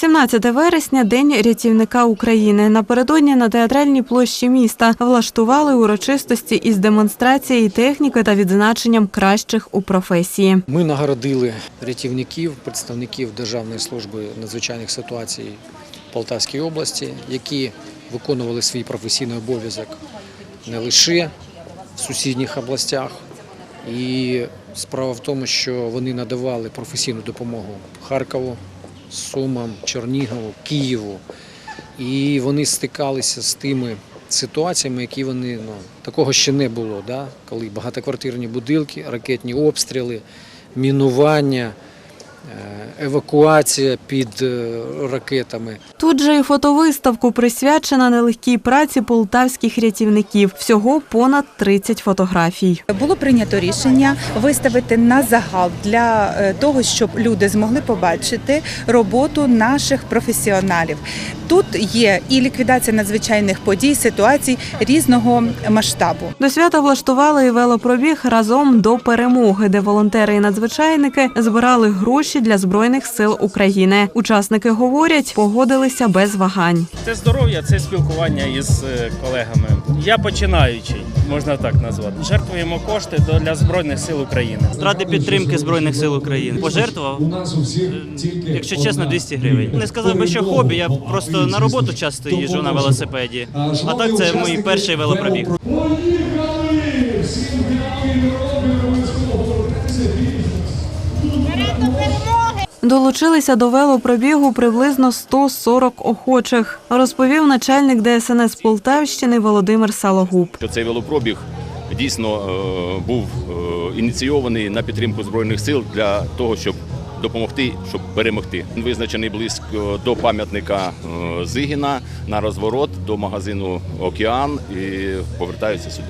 17 вересня День рятівника України. Напередодні на театральній площі міста влаштували урочистості із демонстрацією техніки та відзначенням кращих у професії. Ми нагородили рятівників, представників Державної служби надзвичайних ситуацій Полтавської області, які виконували свій професійний обов'язок не лише в сусідніх областях. І справа в тому, що вони надавали професійну допомогу Харкову, Сумам, Чернігову, Києву. І вони стикалися з тими ситуаціями, які вони ну, такого ще не було, да? коли багатоквартирні будинки, ракетні обстріли, мінування, евакуація під е, ракетами. Тут же і фотовиставку присвячена нелегкій праці полтавських рятівників. Всього понад 30 фотографій. Було прийнято рішення виставити на загал для е, того, щоб люди змогли побачити роботу наших професіоналів. Тут є і ліквідація надзвичайних подій, ситуацій різного масштабу. До свята влаштували і велопробіг разом до перемоги, де волонтери і надзвичайники збирали гроші для збройних сил України. Учасники говорять, погодилися без вагань. Це здоров'я, це спілкування із е, колегами. Я починаючий, можна так назвати. Жертвуємо кошти до- для Збройних сил України. Ради підтримки Збройних сил України пожертвував, е, якщо чесно, 200 гривень. Не сказав би, що хобі, я просто на роботу часто їжджу на велосипеді. А так це мій перший велопробіг. Долучилися до велопробігу приблизно 140 охочих, розповів начальник ДСНС Полтавщини Володимир Салогуб. цей велопробіг дійсно е, був е, ініційований на підтримку збройних сил для того, щоб допомогти, щоб перемогти. Він визначений близько до пам'ятника е, Зигіна на розворот до магазину Океан і повертаються сюди.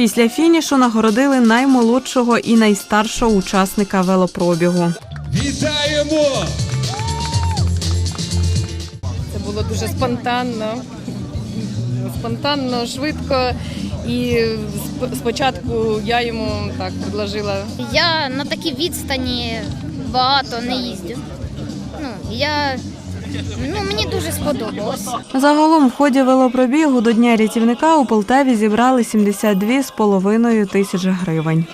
Після фінішу нагородили наймолодшого і найстаршого учасника велопробігу. Вітаємо! Це було дуже спонтанно, спонтанно, швидко. І спочатку я йому так предложила Я на такій відстані багато не їздю. Ну, я, ну, мені дуже сподобалось. Загалом в ході велопробігу до Дня рятівника у Полтаві зібрали 72,5 тисячі гривень.